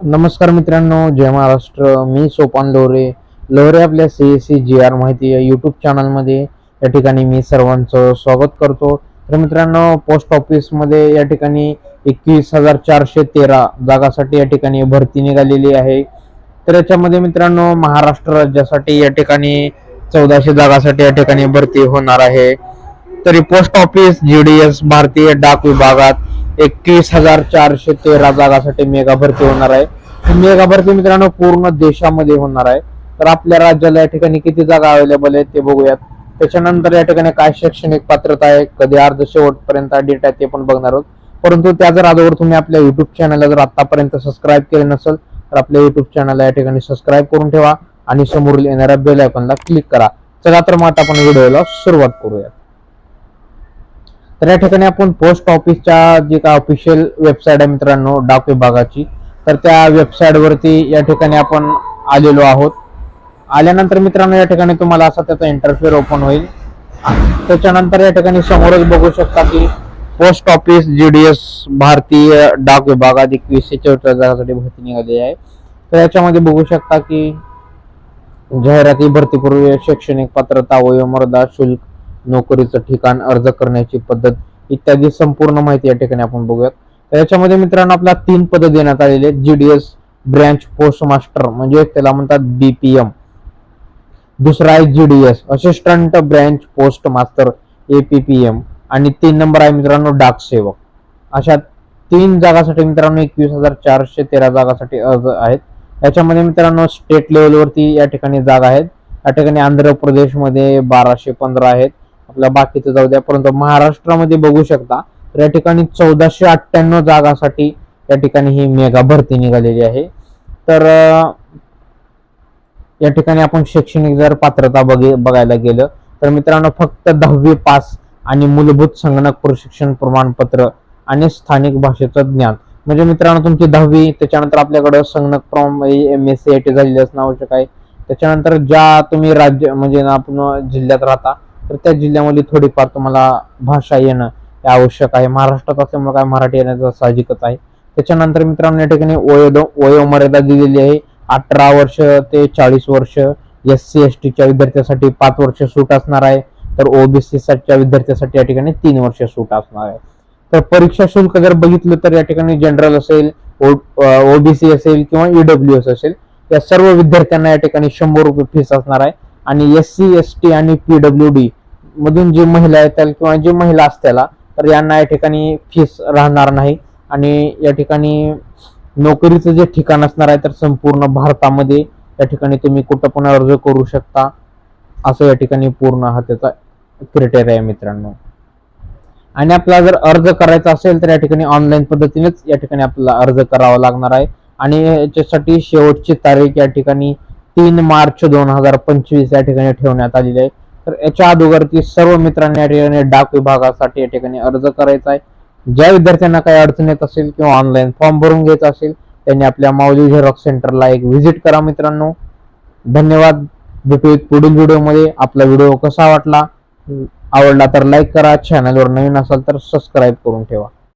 नमस्कार मित्रांनो जय महाराष्ट्र. मी सोपान लोरे लोरे आपल्या C S C G R माहिती यूट्यूब चॅनलमध्ये या ठिकाणी मी सर्वांचं स्वागत करतो. तर मित्रांनो पोस्ट ऑफिसमध्ये या ठिकाणी एकवीस हजार चारशे तेरा जागासाठी या ठिकाणी भरती निघालेली आहे. तर याच्यामध्ये मित्रांनो महाराष्ट्र राज्यासाठी या ठिकाणी चौदाशे जागासाठी या ठिकाणी भरती होणार आहे. तरी post office G D S भारतीय डाक विभागात एकवीस हजार चारशे तेरा जागासाठी मेगा भरती होणार आहे. मेगा भरती मित्रांनो पूर्ण देशामध्ये होणार आहे. तर आपल्या राज्याला या ठिकाणी किती जागा अवेलेबल आहेत ते बघूयात. त्याच्यानंतर या ठिकाणी काय शैक्षणिक पात्रता आहे कधी अर्ध शेवटपर्यंत डेट आहे ते पण बघणार आहोत. परंतु त्या जर आजवर तुम्ही आपल्या युट्यूब चॅनलला जर आतापर्यंत सबस्क्राईब केले नसेल तर आपल्या युट्यूब चॅनलला या ठिकाणी सबस्क्राईब करून ठेवा आणि समोरील येणाऱ्या बेल आयकॉनला क्लिक करा. चला तर मग आता आपण व्हिडिओला सुरुवात करूया तर या ठिकाणी आपण पोस्ट ऑफिसच्या जी का ऑफिशियल वेबसाईट आहे मित्रांनो डाक विभागाची तर त्या वेबसाईटवरती या ठिकाणी आपण आलेलो आहोत. आल्यानंतर मित्रांनो या ठिकाणी तुम्हाला असा त्याचा इंटरफेअर ओपन होईल. त्याच्यानंतर या ठिकाणी समोरच बघू शकता की पोस्ट ऑफिस जीडीएस भारतीय डाक विभागात एकवीसशे चौदा भरती निघाली आहे. तर याच्यामध्ये बघू शकता की जाहिराती भरतीपूर्वी शैक्षणिक पात्रता वयोमर्यादा शुल्क नोकरीचं ठिकाण अर्ज करण्याची पद्धत इत्यादी संपूर्ण माहिती या ठिकाणी आपण बघूयात. तर याच्यामध्ये मित्रांनो आपल्याला तीन पद देण्यात आलेले आहेत. जीडीएस ब्रँच पोस्ट मास्टर म्हणजे त्याला म्हणतात बीपीएम दुसरा आहे GDS assistant branch post master APPM आणि तीन नंबर आहे मित्रांनो डाक सेवक. अशा तीन जागासाठी मित्रांनो एकवीस हजार चारशे तेरा जागासाठी अर्ज आहेत. याच्यामध्ये मित्रांनो स्टेट लेवलवरती या ठिकाणी जागा आहेत. या ठिकाणी आंध्र प्रदेशमध्ये बाराशे पंधरा आहेत. आपल्या बाकीचं जाऊ द्या. परंतु महाराष्ट्रामध्ये बघू शकता तर या ठिकाणी चौदाशे अठ्ठ्याण्णव जागासाठी या ठिकाणी ही मेगा भरती निघालेली आहे. तर या ठिकाणी आपण शैक्षणिक जर पात्रता बघे बघायला गेलं तर मित्रांनो फक्त दहावी पास आणि मूलभूत संगणक प्रशिक्षण प्रमाणपत्र आणि स्थानिक भाषेचं ज्ञान. म्हणजे मित्रांनो तुमची दहावी त्याच्यानंतर आपल्याकडं संगणक from M S C I T झालेली असणं आवश्यक आहे. त्याच्यानंतर ज्या तुम्ही राज्य म्हणजे ना आपण जिल्ह्यात राहता तर त्या जिल्ह्यामध्ये थोडीफार तुम्हाला भाषा येणं हे आवश्यक आहे. महाराष्ट्रात असल्यामुळे काय मराठी येण्याचं साहजिकच आहे. त्याच्यानंतर मित्रांनो या ठिकाणी वयो वयोमर्यादा दिलेली आहे. अठरा वर्ष ते चाळीस वर्ष. एस सी एस टीच्या विद्यार्थ्यासाठी पाच वर्ष सूट असणार आहे. तर ओबीसीच्या विद्यार्थ्यासाठी या ठिकाणी तीन वर्ष सूट असणार आहे. तर परीक्षा शुल्क जर बघितलं तर या ठिकाणी जनरल असेल ओबीसी असेल किंवा ईडब्ल्यू एस असेल या सर्व विद्यार्थ्यांना या ठिकाणी शंभर रुपये फीस असणार आहे. आणि एस सी एस टी आणि पीडब्ल्यू डी मधून जी महिला येतील किंवा जी महिला असत्याला तर यांना या ठिकाणी फीस राहणार नाही. आणि या ठिकाणी नोकरीचं जे ठिकाण असणार आहे तर संपूर्ण भारतामध्ये या ठिकाणी तुम्ही कुठं पण अर्ज करू शकता. असं या ठिकाणी पूर्ण हा त्याचा क्रिटेरिया आहे मित्रांनो. आणि आपला जर अर्ज करायचा असेल तर या ठिकाणी ऑनलाईन पद्धतीनेच या ठिकाणी आपल्याला अर्ज करावा लागणार आहे. आणि याच्यासाठी शेवटची तारीख या ठिकाणी तीन मार्च दोन हजार पंचवीस या ठिकाणी ठेवण्यात आलेली आहे. तर याच्या अगोदरती सर्व मित्रांनी या ठिकाणी डाक विभागासाठी या ठिकाणी अर्ज करायचा आहे. ज्या विद्यार्थ्यांना काही अडचण येत असेल किंवा ऑनलाईन फॉर्म भरून घ्यायचा असेल त्यांनी आपल्या माऊली झेरॉक्स सेंटरला एक व्हिजिट करा मित्रांनो. धन्यवाद. भेटूयात पुढील व्हिडिओमध्ये आपला व्हिडिओ कसा वाटला? आवडला तर लाईक करा. चॅनलवर नवीन असाल तर सबस्क्राईब करून ठेवा.